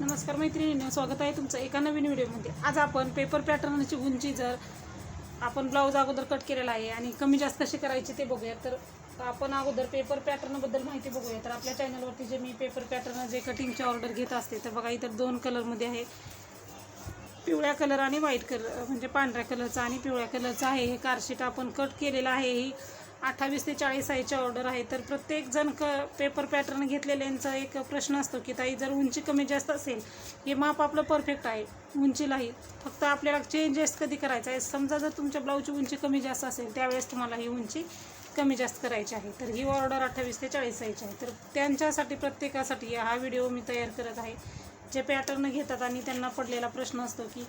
नमस्कार मैत्रिणी स्वागत आहे तुमचं एका नवीन व्हिडिओमध्ये. आज आपण पेपर पॅटर्नची उंची जर आपण ब्लाऊज अगोदर कट केलेला आहे आणि कमी जास्त कशी करायची ते बघूया. तर आपण अगोदर पेपर पॅटर्नबद्दल माहिती बघूया. तर आपल्या चॅनलवरती जे मी पेपर पॅटर्न जे कटिंगची ऑर्डर घेत असते तर बघा इतर दोन कलरमध्ये आहे. पिवळ्या कलर आणि व्हाईट कलर म्हणजे पांढऱ्या कलरचा आणि पिवळ्या कलरचा आहे. हे कारशीट आपण कट केलेलं आहे. ही अठ्ठावीस ते चाळीस आईच्या ऑर्डर आहे. तर प्रत्येक जण क पेपर पॅटर्न घेतलेल्यांचा एक प्रश्न असतो की ताई जर उंची कमी जास्त असेल हे माप आपलं परफेक्ट आहे. उंचीलाही फक्त आपल्याला चेंजेस कधी करायचं आहे समजा जर तुमच्या ब्लाऊजची उंची कमी जास्त असेल त्यावेळेस तुम्हाला ही उंची कमी जास्त करायची आहे. तर ही ऑर्डर अठ्ठावीस ते चाळीस आईची आहे. तर त्यांच्यासाठी प्रत्येकासाठी हा व्हिडिओ मी तयार करत आहे. जे पॅटर्न घेतात आणि त्यांना पडलेला प्रश्न असतो की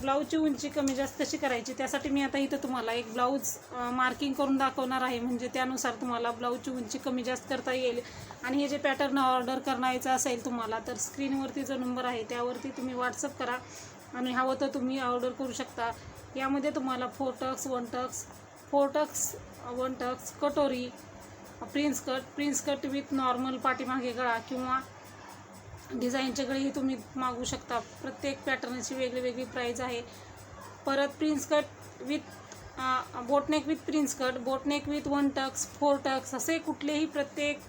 ब्लाऊजची उंची कमी जास्त कशी करायची त्यासाठी मी आता इथं तुम्हाला एक ब्लाऊज मार्किंग करून दाखवणार आहे. म्हणजे त्यानुसार तुम्हाला ब्लाऊजची उंची कमी जास्त करता येईल. आणि हे जे पॅटर्न ऑर्डर करायचं असेल तुम्हाला तर स्क्रीनवरती जो नंबर आहे त्यावरती तुम्ही व्हॉट्सअप करा. आणि हवं तर तुम्ही ऑर्डर करू शकता. यामध्ये तुम्हाला four tucks one tucks four tucks one tucks कटोरी prince cut prince cut with normal पाठीमागे गळा किंवा डिझाईनचे तुम्ही मागू शकता. प्रत्येक पॅटर्नची वेगळी वेगळी प्राईज आहे. परत prince cut with boatneck with prince cut boatneck with one tucks four tucks असे कुठलेही प्रत्येक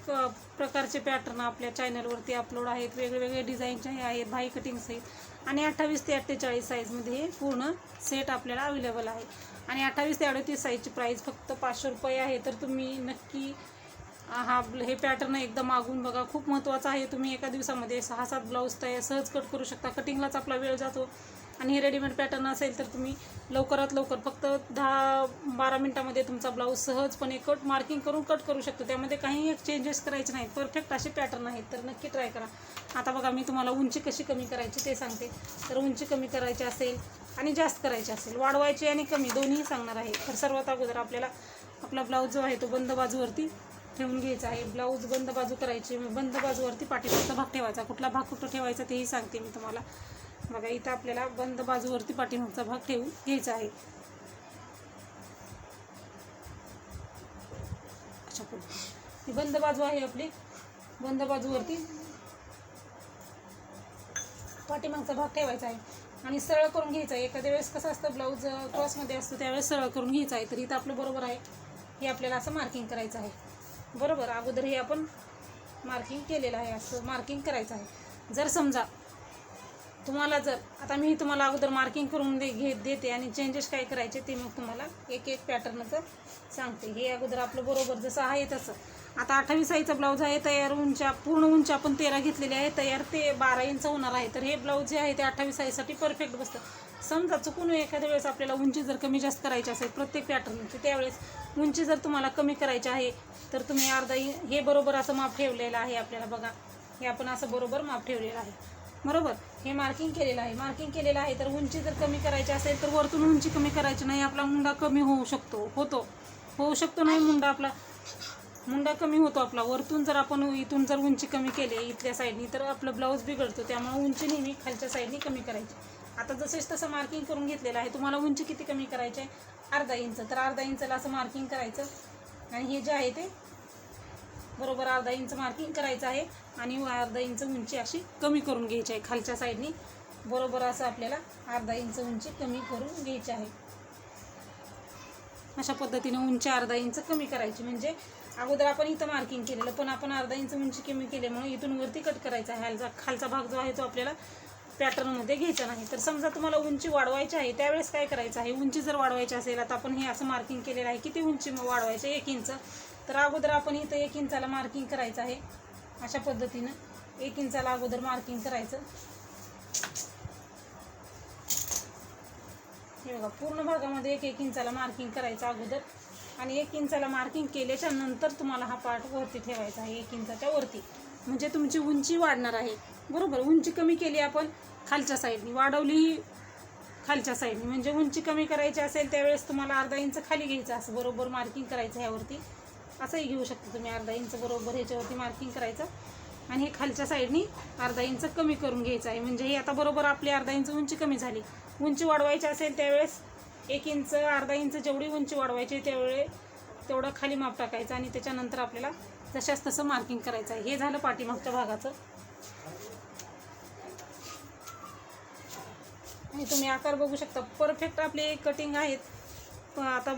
प्रकारचे पॅटर्न आपल्या चॅनलवरती अपलोड आहेत. वेगवेगळे डिझाईनचे हे आहेत भाई कटिंग्स सहित आणि अठ्ठावीस ते अठ्ठेचाळीस साईजमध्ये हे पूर्ण सेट आपल्याला अवेलेबल आहे. आणि अठ्ठावीस ते अडतीस साईजची प्राईज फक्त पाचशे रुपये आहे. तर तुम्ही नक्की हा हे पॅटर्न एकदा मागून बघा. खूप महत्त्वाचं आहे. तुम्ही एका दिवसामध्ये सहा सात ब्लाऊज तयार सहज कट करू शकता. कटिंगलाच आपला वेळ जातो. आणि हे रेडीमेड पॅटर्न असेल तर तुम्ही लवकरात लवकर फक्त दहा बारा मिनटामध्ये तुमचा ब्लाऊज सहजपणे कट मार्किंग करून कट करू शकतो. त्यामध्ये काही चेंजेस करायचे नाहीत. परफेक्ट असे पॅटर्न आहेत. तर नक्की ट्राय करा. आता बघा मी तुम्हाला उंची कशी कमी करायची ते सांगते. तर उंची कमी करायची असेल आणि जास्त करायची असेल. वाढवायची आणि कमी दोन्ही सांगणार आहे. तर सर्वात अगोदर आपल्याला आपला ब्लाऊज जो आहे तो बंद बाजूवरती ठेवून घ्यायचा आहे. ब्लाऊज बंद बाजू करायची बंद बाजूवरती पाठीमागचा भाग ठेवायचा. कुठला भाग कुठं ठेवायचा तेही सांगते मी तुम्हाला. बघा इथं आपल्याला बंद बाजूवरती पाठीमागचा भाग ठेवून घ्यायचा आहे. अच्छा ही बंद बाजू आहे आपली. बंद बाजूवरती पाठीमागचा भाग ठेवायचा आहे. आणि सरळ करून घ्यायचा आहे. एखाद्या वेळेस कसं असतं ब्लाऊज क्रॉसमध्ये असतं त्यावेळेस सरळ करून घ्यायचा आहे. तर इथं आपलं बरोबर आहे. हे आपल्याला असं मार्किंग करायचं आहे. बरोबर अगोदर हे आपण मार्किंग केलेलं आहे असं मार्किंग करायचं आहे. जर समजा तुम्हाला जर आता मी तुम्हाला अगोदर मार्किंग करून दे घेत देते आणि चेंजेस काय करायचे ते मग तुम्हाला एक एक पॅटर्नचं सांगते. हे अगोदर आपलं बरोबर जसं आहे तसं. आता अठ्ठावीस आईचा ब्लाऊज आहे तयार उंच्या पूर्ण उंची आपण तेरा घेतलेली आहे तयार ते बारा इंच होणार आहे. तर हे ब्लाऊज जे आहे ते अठ्ठावीस आईसाठी परफेक्ट बसतं. समजा चुकून एखाद्या वेळेस आपल्याला उंची जर कमी जास्त करायची असेल प्रत्येक पॅटर्नची त्यावेळेस उंची जर तुम्हाला कमी करायची आहे तर तुम्ही अर्धा हे बरोबर असं माप ठेवलेलं आहे आपल्याला बघा. हे आपण असं बरोबर माप ठेवलेलं आहे. बरोबर? हे मार्किंग केलेलं आहे. मार्किंग केलेलं आहे तर उंची जर कमी करायची असेल तर वरतून उंची कमी करायची नाही आपला मुंडा कमी होऊ शकतो. होतो. होऊ शकतो नाही मुंडा आपला. मुंडा कमी होतो आपला. वरतून जर आपण इथून जर उंची कमी केली इथल्या साईडनी तर आपलं ब्लाऊज बिघडतो. त्यामुळे उंची नेहमी खालच्या साईडनी कमी करायची. आता जसेच तसं मार्किंग करून घेतलेलं आहे तुम्हाला उंची किती कमी करायची आहे? अर्धा इंच. तर अर्धा इंचला असं मार्किंग करायचं. आणि हे जे आहे ते बरोबर अर्धा इंच मार्किंग करायचं आहे. आणि अर्धा इंच उंची अशी कमी करून घ्यायची आहे. खालच्या साईडनी बरोबर असं आपल्याला अर्धा इंच उंची कमी करून घ्यायची आहे. अशा पद्धतीने उंची अर्धा इंच कमी करायची. म्हणजे अगोदर आपण इथं मार्किंग केलेलं पण आपण अर्धा इंच उंची कमी केल्यामुळे इथून वरती कट करायचा आहे. खालचा खालचा भाग जो आहे तो आपल्याला पॅटर्नमध्ये घ्यायचा नाही. तर समजा तुम्हाला उंची वाढवायची आहे त्यावेळेस काय करायचं आहे? उंची जर वाढवायची असेल आता आपण हे असं मार्किंग केलेलं आहे किती उंची मग वाढवायचं एक इंच तर अगोदर आपण इथं एक इंचाला मार्किंग करायचं आहे. अशा पद्धतीनं एक इंचाला अगोदर मार्किंग करायचं. हे बघा पूर्ण भागामध्ये एक एक इंचाला मार्किंग करायचं अगोदर. आणि एक इंचाला मार्किंग केल्याच्यानंतर तुम्हाला हा पार्ट वरती ठेवायचा आहे एक इंचाच्या वरती. म्हणजे तुमची उंची वाढणार आहे. बरोबर? उंची कमी केली आपण खालच्या साईडनी वाढवली खालच्या साईडनी म्हणजे उंची कमी करायची असेल त्यावेळेस तुम्हाला अर्धा इंच खाली घ्यायचं असं बरोबर मार्किंग करायचं ह्यावरती असंही घेऊ शकता तुम्ही. अर्धा इंच बरोबर ह्याच्यावरती मार्किंग करायचं. आणि हे खालच्या साईडनी अर्धा इंच कमी करून घ्यायचं आहे. म्हणजे हे आता बरोबर आपली अर्धा इंच उंची कमी झाली. उंची वाढवायची असेल त्यावेळेस एक इंच अर्धा इंच जेवढी उंची वाढवायची त्यावेळे तेवढं खाली माप टाकायचं आणि त्याच्यानंतर आपल्याला जशाच तसं मार्किंग करायचं आहे. हे झालं पाठीमागच्या भागाचं. आणि तुम्ही आकार बघू शकता. परफेक्ट आपले कटिंग आहेत. आता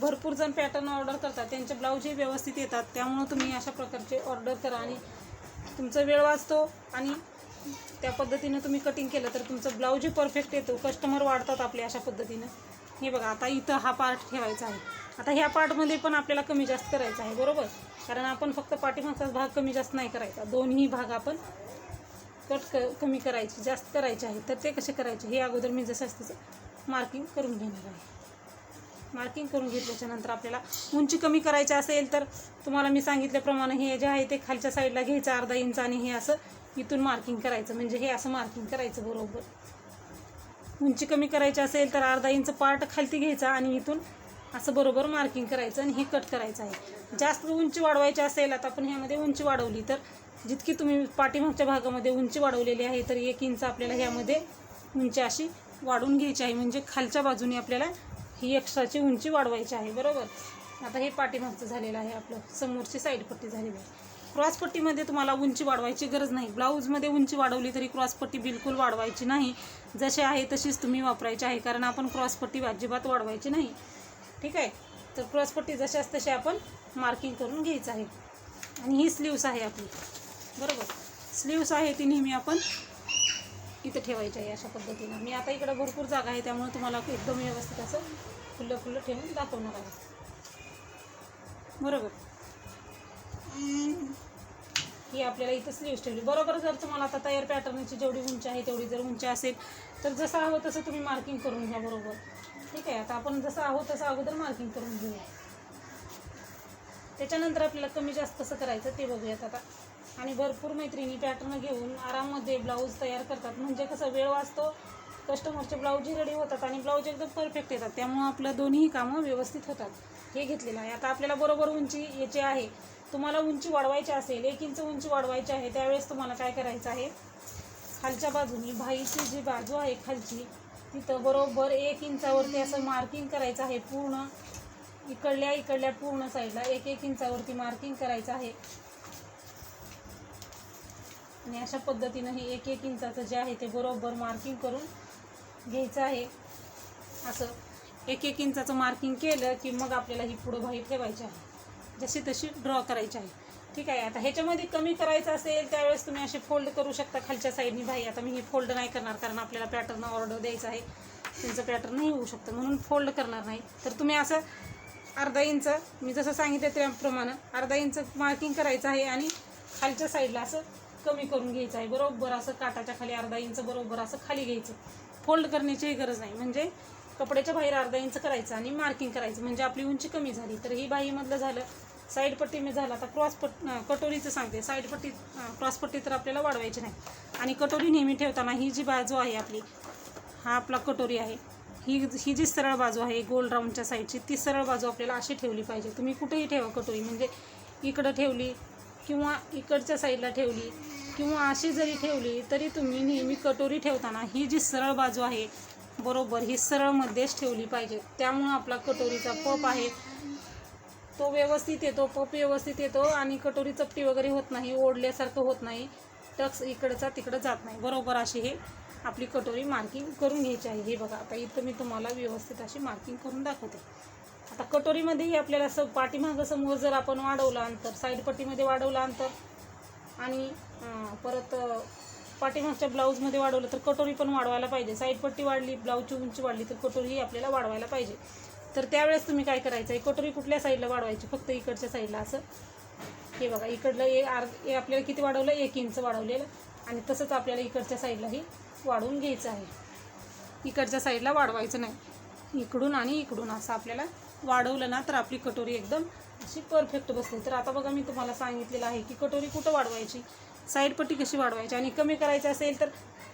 भरपूर जण पॅटर्न ऑर्डर करतात. त्यांचे ब्लाऊजही व्यवस्थित येतात. त्यामुळं तुम्ही अशा प्रकारचे ऑर्डर करा आणि तुमचा वेळ वाचतो आणि त्या पद्धतीनं तुम्ही कटिंग केलं तर तुमचं ब्लाऊजही परफेक्ट येतो. कस्टमर वाढतात आपले अशा पद्धतीनं. हे बघा आता इथं हा पार्ट ठेवायचा आहे. आता ह्या पार्टमध्ये पण आपल्याला कमी जास्त करायचं आहे बरोबर? कारण आपण फक्त पाठीमागचाच भाग कमी जास्त नाही करायचा. दोन्ही भाग आपण कट क कमी करायचे जास्त करायचे आहे. तर ते कसे करायचे? हे अगोदर मी जसं तसं मार्किंग करून घेणार आहे. मार्किंग करून घेतल्याच्यानंतर आपल्याला उंची कमी करायची असेल तर तुम्हाला मी सांगितल्याप्रमाणे हे जे आहे ते खालच्या साईडला घ्यायचं अर्धा इंच आणि हे असं इथून मार्किंग करायचं. म्हणजे हे असं मार्किंग करायचं बरोबर? उंची कमी करायची असेल तर अर्धा इंच पार्ट खालती घ्यायचा आणि इथून असं बरोबर मार्किंग करायचं आणि हे कट करायचं आहे. जास्त उंची वाढवायची असेल आता आपण ह्यामध्ये उंची वाढवली तर जितकी तुम्ही पाठीमागच्या भागामध्ये उंची वाढवलेली आहे तर एक इंच आपल्याला ह्यामध्ये उंची अशी वाढवून घ्यायची आहे. म्हणजे खालच्या बाजूने आपल्याला ही एक्स्ट्राची उंची वाढवायची आहे. बरोबर? आता हे पाठीमागचं झालेलं आहे आपलं. समोरची साईडपट्टी झालेली आहे. क्रॉस पट्टीमध्ये तुम्हाला उंची वाढवायची गरज नाही. ब्लाऊजमध्ये उंची वाढवली तरी क्रॉसपट्टी बिलकुल वाढवायची नाही. जसे आहे तशीच तुम्ही वापरायची आहे कारण आपण क्रॉस पट्टी अजिबात वाढवायची नाही. ठीक आहे? तर क्रॉसपट्टी जशाच तशी आपण मार्किंग करून घ्यायचं आहे. आणि ही स्लीव्स आहे आपली. बरोबर? स्लीव्स आहे ती नेहमी आपण इथं ठेवायची आहे अशा पद्धतीनं. मी आता इकडं भरपूर जागा आहे त्यामुळे तुम्हाला एकदम व्यवस्थित असं खुल्लं खुल्लं ठेवून दाखवणार आहे. बरोबर? ही आपल्याला इथं स्लीव्स ठेवली बरोबर जर तुम्हाला आता तयार पॅटर्नची जेवढी उंची आहे तेवढी जर उंची असेल तर जसं हवं तसं तुम्ही मार्किंग करून घ्या बरोबर. ठीक आहे? आता आपण जसं आहोत तसं अगोदर मार्किंग करून घेऊया. त्याच्यानंतर आपल्याला कमी जास्त कसं करायचं ते बघूयात आता. आणि भरपूर मैत्रिणी पॅटर्न घेऊन आराममध्ये ब्लाऊज तयार करतात. म्हणजे कसं वेळ वाचतो कस्टमरचे ब्लाऊजही रेडी होतात आणि ब्लाऊज एकदम परफेक्ट येतात. त्यामुळं आपलं दोन्ही कामं व्यवस्थित होतात. हे घेतलेलं आहे. आता आपल्याला बरोबर उंची याची आहे. तुम्हाला उंची वाढवायची असेल एक इंच उंची वाढवायची आहे त्यावेळेस तुम्हाला काय करायचं आहे? खालच्या बाजूनी भाईची जी बाजू आहे खालची तिथं बरोबर एक इंचावरती असं मार्किंग करायचं आहे पूर्ण. इकडल्या इकडल्या पूर्ण साईडला एक एक इंचावरती मार्किंग करायचं आहे. आणि अशा पद्धतीनं हे एक एक इंचाचं जे आहे ते बरोबर मार्किंग करून घ्यायचं आहे. असं एक एक इंचाचं मार्किंग केलं की मग आपल्याला ही पुढं भाई ठेवायची आहे. जशी तशी ड्रॉ करायची आहे. ठीक आहे आता ह्याच्यामध्ये कमी करायचं असेल त्यावेळेस तुम्ही असे फोल्ड करू शकता खालच्या साईडनी भाई आता मी हे फोल्ड नाही करणार कारण आपल्याला पॅटर्न ऑर्डर द्यायचं आहे. त्यांचं पॅटर्न नाही होऊ शकतं म्हणून फोल्ड करणार नाही. तर तुम्ही असं अर्धा इंच मी जसं सांगितलं त्याप्रमाणे अर्धा इंच मार्किंग करायचं आहे आणि खालच्या साईडला असं कमी करून घ्यायचं आहे. बरोबर असं काटाच्या खाली अर्धा इंच बरोबर असं खाली घ्यायचं. फोल्ड करण्याचीही गरज नाही. म्हणजे कपड्याच्या बाहेर अर्धा इंच करायचं आणि मार्किंग करायचं. म्हणजे आपली उंची कमी झाली. तर ही बाहीमधलं झालं. साईड पट्टी मी झाला आता क्रॉस पट कटोरीचं सांगते. साईड पट्टी क्रॉस पट्टी तर आपल्याला वाढवायची नाही. आणि कटोरी नेहमी ठेवताना ही जी बाजू आहे आपली हा आपला कटोरी आहे. ही ही जी सरळ बाजू आहे गोल राऊंडच्या साईडची ती सरळ बाजू आपल्याला अशी ठेवली पाहिजे. तुम्ही कुठेही ठेवा कटोरी. म्हणजे इकडं ठेवली किंवा इकडच्या साईडला ठेवली किंवा अशी जरी ठेवली तरी तुम्ही नेहमी कटोरी ठेवताना ही जी सरळ बाजू आहे बरोबर ही सरळमध्येच ठेवली पाहिजे. त्यामुळं आपला कटोरीचा पप आहे. तो व्यवस्थित येतो पप व्यवस्थित येतो आणि कटोरी चपटी वगैरे होत नाही ओढल्यासारखं होत नाही. टक्स इकडचा तिकडं जात नाही. बरोबर अशी हे आपली कटोरी मार्किंग करून घ्यायची आहे. हे बघा आता इथं मी तुम्हाला व्यवस्थित अशी मार्किंग करून दाखवते. आता कटोरीमध्येही आपल्याला असं पाठीमागं समोर जर आपण वाढवलं अंतर साईडपट्टीमध्ये वाढवलं अंतर आणि परत पाठीमागच्या ब्लाऊजमध्ये वाढवलं तर कटोरी पण वाढवायला पाहिजे. साईड पट्टी वाढली ब्लाऊजची उंची वाढली तर कटोरीही आपल्याला वाढवायला पाहिजे. तर त्यावेळेस तुम्ही काय करायचं आहे कटोरी कुठल्या साईडला वाढवायची? फक्त इकडच्या साईडला असं? हे बघा इकडलं एक आर हे आपल्याला किती वाढवलं? एक इंच वाढवलेलं. आणि तसंच आपल्याला इकडच्या साईडलाही वाढवून घ्यायचं आहे. इकडच्या साईडला वाढवायचं नाही. इकडून आणि इकडून असं आपल्याला वाढवलं ना तर आपली कटोरी एकदम अशी परफेक्ट बसते. तर आता बघा मी तुम्हाला सांगितलेलं आहे की कटोरी कुठं वाढवायची? साईडपट्टी कशी वाढवायची? आणि कमी करायची असेल तर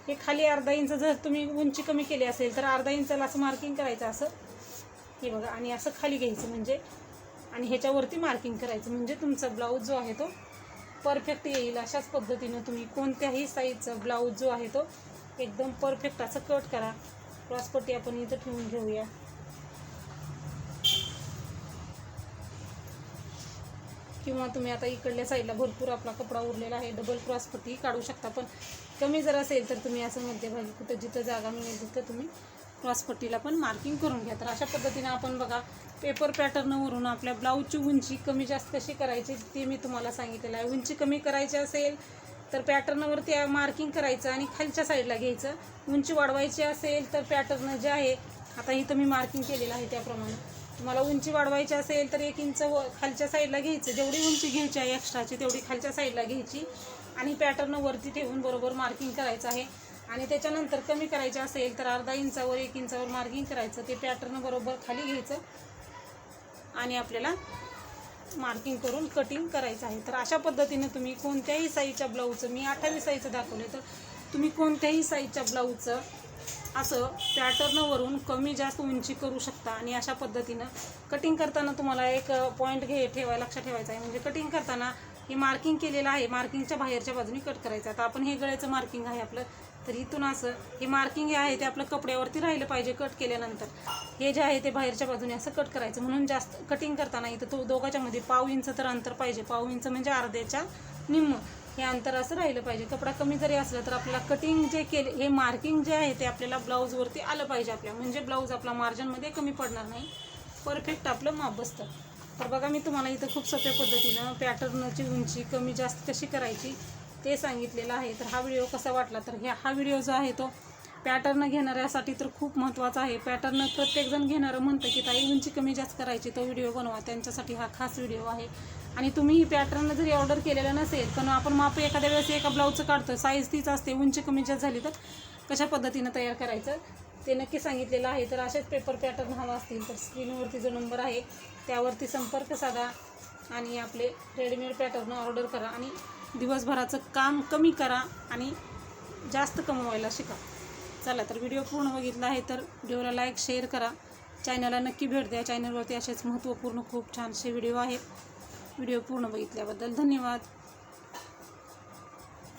हे खाली अर्धा इंच जर तुम्ही उंची कमी केली असेल तर अर्धा इंचाला असं मार्किंग करायचं असं. हे बघा आणि असं खाली घ्यायचं म्हणजे आणि ह्याच्यावरती मार्किंग करायचं. म्हणजे तुमचा ब्लाऊज जो आहे तो परफेक्ट येईल अशाच पद्धतीनं तुम्ही कोणत्याही साईजचा ब्लाऊज जो आहे तो एकदम परफेक्ट असं कट करा. क्रॉसपट्टी आपण इथं ठेवून घेऊया. किंवा तुम्ही आता इकडल्या साईडला भरपूर आपला कपडा उरलेला आहे डबल क्रॉसपट्टी काढू शकता. पण कमी जर असेल तर तुम्ही असं मध्यभागी कुठं जिथं जागा मिळेल तिथं तुम्ही क्रॉसपट्टीला पण मार्किंग करून घ्या. तर अशा पद्धतीने आपण बघा पेपर पॅटर्नवरून आपल्या ब्लाऊजची उंची कमी जास्त कशी करायची ते मी तुम्हाला सांगितलेलं आहे. उंची कमी करायची असेल तर पॅटर्नवरती मार्किंग करायचं आणि खालच्या साईडला घ्यायचं. उंची वाढवायची असेल तर पॅटर्न जे आहे आता इथं मी मार्किंग केलेलं आहे त्याप्रमाणे. तुम्हाला उंची वाढवायची असेल तर एक इंच व खालच्या साईडला घ्यायचं. जेवढी उंची घ्यायची आहे एक्स्ट्राची तेवढी खालच्या साईडला घ्यायची. आणि पॅटर्नवरती ठेवून बरोबर मार्किंग करायचं आहे. आणि त्याच्यानंतर कमी करायचे असेल तर अर्धा इंचावर एक इंचावर मार्किंग करायचं. ते पॅटर्न बरोबर खाली घ्यायचं. आणि आपल्याला मार्किंग करून कटिंग करायचं आहे. तर अशा पद्धतीनं तुम्ही कोणत्याही साईजच्या ब्लाऊजचं मी अठ्ठावीस साईजचं दाखवले तर तुम्ही कोणत्याही साईजच्या ब्लाऊजचं असं पॅटर्नवरून कमी जास्त उंची करू शकता. आणि अशा पद्धतीनं कटिंग करताना तुम्हाला एक पॉईंट घे ठेवाय लक्षात ठेवायचं आहे. म्हणजे कटिंग करताना हे मार्किंग केलेलं आहे. मार्किंगच्या बाहेरच्या बाजूने कट करायचं आता आपण हे गळ्याचं मार्किंग आहे आपलं. तर इथून असं हे मार्किंग हे आहे ते आपलं कपड्यावरती राहिलं पाहिजे कट केल्यानंतर. हे जे आहे ते बाहेरच्या बाजूने असं कट करायचं. म्हणून जास्त कटिंग करताना इथं तो दोघाच्यामध्ये पाव इंच तर अंतर पाहिजे. पाव इंच म्हणजे अर्ध्याच्या निम्म हे अंतर असं राहिलं पाहिजे. कपडा कमी जरी असला तर आपल्याला कटिंग जे केले हे मार्किंग जे आहे ते आपल्याला ब्लाऊजवरती आलं पाहिजे आपल्या. म्हणजे ब्लाऊज आपला मार्जिनमध्ये कमी पडणार नाही. परफेक्ट आपलं माप बसतं. तर बघा मी तुम्हाला इथं खूप सोप्या पद्धतीनं पॅटर्नची उंची कमी जास्त कशी करायची ते सांगितलेलं आहे. तर हा व्हिडिओ कसा वाटला? तर ह्या हा व्हिडिओ जो आहे तो पॅटर्न घेणाऱ्यासाठी तर खूप महत्त्वाचा आहे. पॅटर्न प्रत्येकजण घेणारं म्हणतं की ताई उंची कमी जास्त करायची तो व्हिडिओ बनवा. त्यांच्यासाठी हा खास व्हिडिओ आहे. आणि तुम्ही ही पॅटर्न जरी ऑर्डर केलेलं नसेल पण आपण माप एखाद्या वेळेस एका ब्लाऊजचं काढतो साईज तीच असते उंची कमी जास्त झाली तर कशा पद्धतीनं तयार करायचं? ते नक्की सांगितलेलं आहे. तर असेच पेपर पॅटर्न हवा असतील तर स्क्रीनवरती जो नंबर आहे त्यावरती संपर्क साधा आणि आपले रेडीमेड पॅटर्न ऑर्डर करा. आणि दिवसभराचं काम कमी करा आणि जास्त कमवायला शिका. चला तर व्हिडिओ पूर्ण बघितला आहे तर व्हिडिओला लाईक शेअर करा. चॅनलला नक्की भेट द्या. चॅनलवरती असेच महत्त्वपूर्ण खूप छानसे व्हिडिओ आहेत व्हिडिओ पूर्ण बघितल्याबद्दल धन्यवाद.